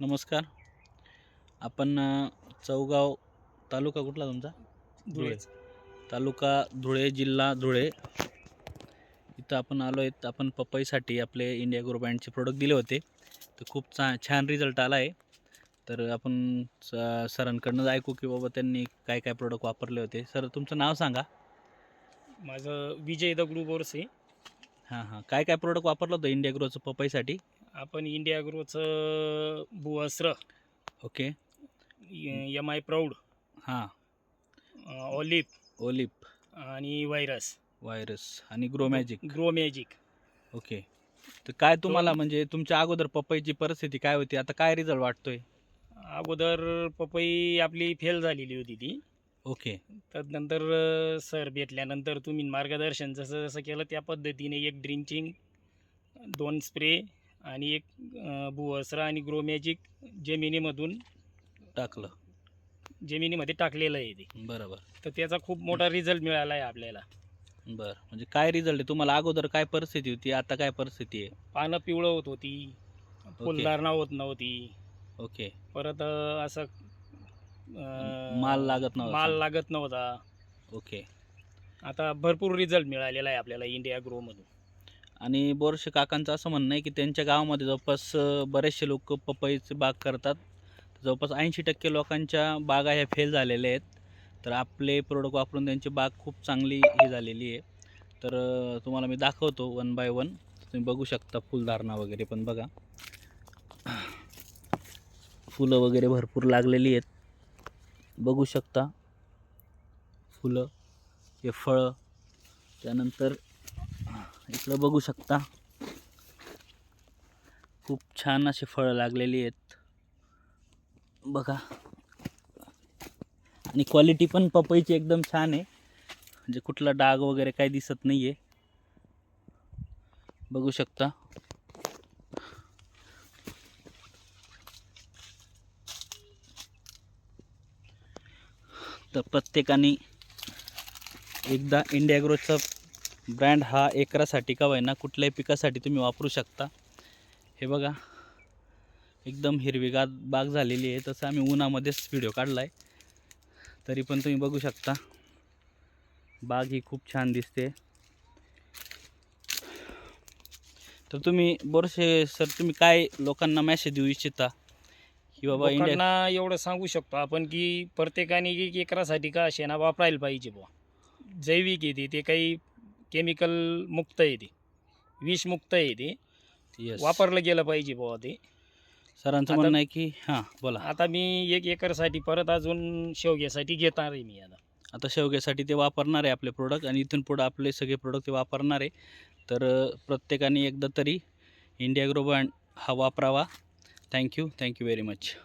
नमस्कार. आपण चौगाव तालुका कुठला तुमचा? धुळे. तालुका धुळे जिल्हा धुळे. इथं आपण आलो आहेत. आपण पपईसाठी आपले इंडिया ग्रो बँडचे प्रोडक्ट दिले होते. तर खूप चा छान रिझल्ट आला आहे. तर आपण स- सरांकडनं ऐकू की बाबा त्यांनी काय काय प्रोडक्ट वापरले होते. सर तुमचं नाव सांगा. माझं विजय दगडू बोरसे हां हां. काय काय प्रोडक्ट वापरलं होतं इंडिया ग्रोचं पपईसाठी? आपण इंडिया ग्रोचं बुवस्त्र ओके. एम आय प्राऊड हां. ऑलिप ओलिप आणि व्हायरस व्हायरस आणि grow magic grow magic okay. तर काय तुम्हाला म्हणजे तुमच्या अगोदर पपईची परिस्थिती काय होती? आता काय रिझल्ट वाटतोय? अगोदर पपई आपली फेल झालेली होती ती. ओके. त्यानंतर सर भेटल्यानंतर तुम्ही मार्गदर्शन जसं जसं केलं त्या पद्धतीने एक ड्रिंचिंग दोन स्प्रे आणि एक अं, भुवस्त्र आणि ग्रो मॅजिक जमिनीमधून टाकलं. जमिनीमध्ये टाकलेलं आहे ते. बरोबर. तर त्याचा खूप मोठा रिझल्ट मिळाला आहे आपल्याला. बरं. म्हणजे काय रिझल्ट आहे? तुम्हाला अगोदर काय परिस्थिती होती? आता काय परिस्थिती आहे? पानं पिवळं होत होती. फुलधारणा होत नव्हती. ओके. परत असं माल लागत नव्हता. माल लागत नव्हता. ओके. आता भरपूर रिझल्ट मिळालेला आहे आपल्याला इंडिया ग्रोमधून आणि बोरशे काकांचं असं म्हणणं आहे की त्यांच्या गावामध्ये जवळपास बरेचसे लोक पपईचे बाग करतात. जवळपास ऐंशी टक्के लोकांच्या बागा ह्या फेल झालेल्या आहेत. तर आपले प्रोडक्ट वापरून त्यांची बाग खूप चांगली ही झालेली आहे. तर तुम्हाला मी दाखवतो वन बाय वन तुम्ही बघू शकता फुलधारणा वगैरे पण बघा. फुलं वगैरे भरपूर लागलेली आहेत. बघू शकता. फुलं हे फळं. त्यानंतर इकडं बघू शकता. खूप छान अशी फळं लागलेली आहेत. बघा. आणि क्वालिटी पण पपईची एकदम छान आहे. म्हणजे कुठला डाग वगैरे काही दिसत नाही आहे बघू शकता. तर प्रत्येकाने एकदा इंडिया ग्रोथचा ब्रँड हा एकरासाठी का होईना कुठल्याही पिकासाठी तुम्ही वापरू शकता. हे बघा एकदम हिरवीगार बाग झालेली आहे. तसं आम्ही उन्हामध्येच व्हिडिओ काढला आहे तरी पण तुम्ही बघू शकता बाग ही खूप छान दिसते. तर तुम्ही बोरसे सर तुम्ही काय लोकांना मॅसेज देऊ इच्छिता? की बाबा इंडिया लोकांना एवढं सांगू शकतो आपण की प्रत्येकाने एक एकरासाठी का शेणा वापरायला पाहिजे बुवा. जैविक येते ते काही केमिकल मुक्त येते विषमुक्त येते Yes. वापरलं गेलं पाहिजे बुवा ते. सरांचं आता- म्हणणं आहे की हां बोला. आता मी एक एकरसाठी परत अजून शेवग्यासाठी घेणार आहे मी आता. आता शेवग्यासाठी ते वापरणार आहे आपले प्रोडक्ट आणि इथून पुढं आपले सगळे प्रोडक्ट ते वापरणार आहे. तर अ, प्रत्येकाने एकदा तरी इंडिया ग्रो ब्रँड हा वापरावा. Thank you thank you very much